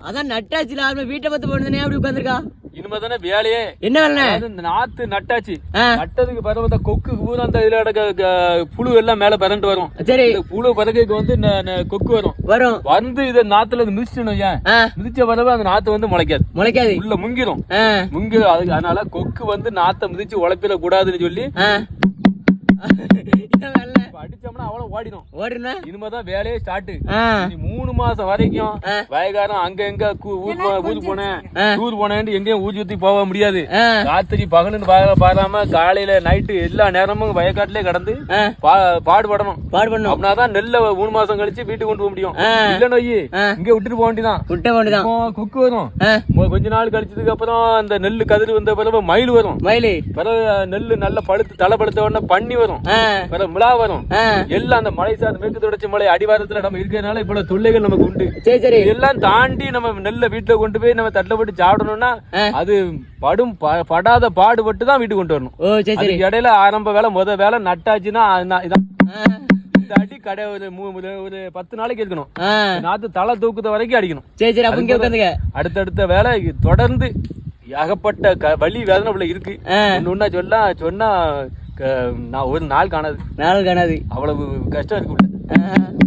அதான் நட்டாச்சுல ஆரம்ப வீட்டை பத்து போனதுனே அப்படி உட்காந்துருக்கா இனிமே தானே வேலையே. என்ன வேலை? இந்த நாத்து நட்டாச்சு. நட்டதுக்கு இந்த கொக்கு பூரா அந்த இதுல கிடக்க புழு எல்லாம் மேல பறந்து வரும். சரி. புழு பிறகுக்கு வந்து கொக்கு வரும். வரும். வந்து இத நாத்துல வையேன். ஆ. மிதிச்ச பிறகு அந்த நாத்து வந்து முளைக்காது. முளைக்காது. உள்ள முங்கிரும். ஆ. முங்கி அதுக்கு அதனால கொக்கு வந்து நாத்தை மிதிச்சு உழைப்பிட கூடாதுன்னு சொல்லி அடிச்சோம்னா அவ்வளவு ஓடிடும். ஓடுனா? இனிமேதான் வேலையே ஸ்டார்ட் மூணு மாசம் வரைக்கும். வயகாரம் அங்க எங்க கூ- ஊர் ஊர் போனேன். ஊர் போனேன் எங்கேயும் ஊசி ஊத்தி போக முடியாது. ராத்திரி பகலுன்னு பா- பாராம காலையில நைட்டு எல்லா நேரமும் வயக்காட்டிலே கடந்து பாடுபடணும். பாடு பண்ணும் அப்படின்னாதான் நெல்ல மூணு மாசம் கழிச்சு வீட்டுக்கு கொண்டு போக முடியும். இல்ல நோயி. இங்க விட்டுட்டு போக வேண்டியதான் விட்ட வேண்டியதான் குக்கு வரும். கொஞ்ச நாள் கழிச்சதுக்கு அப்புறம் அந்த நெல்லு கதிர் வந்த பிறகு மயில் வரும். மயிலு. பிறகு நெல்லு நல்ல பழுத்து தலை பழுத்த உடனே பண்ணி வரும். பிறகு மிளா வரும். எல்லாம் அந்த மலை சார்ந்த மேற்கு தொடர்ச்சி மலை அடிவாரத்துல நம்ம இருக்கிறதுனால இவ்வளவு தொல்லைகள் நமக்கு உண்டு. சரி சரி. இதெல்லாம் தாண்டி நம்ம நெல்லை வீட்டுல கொண்டு போய் நம்ம தட்டில் போட்டு சாப்பிடணும்னா. அது படும் படாத பாடுபட்டு தான் வீட்டுக்கு கொண்டு வரணும். சரி சரி. அதுக்கு இடையில ஆரம்ப வேலை முத வேலை நட்டாச்சுன்னா இதான். அடி கடை ஒரு ஒரு- பத்து நாளைக்கு இருக்கணும். நாத்து தலை தூக்குத வரைக்கும் அடிக்கணும். சரி சரி. அப்ப இங்க உட்காந்துக்க. அடுத்தடுத்த வேலை தொடர்ந்து ஏகப்பட்ட வலி வேதனை உள்ள இருக்கு. ஒன்னா சொன்னா க- நான் ஒரு நாள் காணாது. நாள் காணாது. அவ்வளவு கஷ்டம் இருக்கு உள்ள ஆ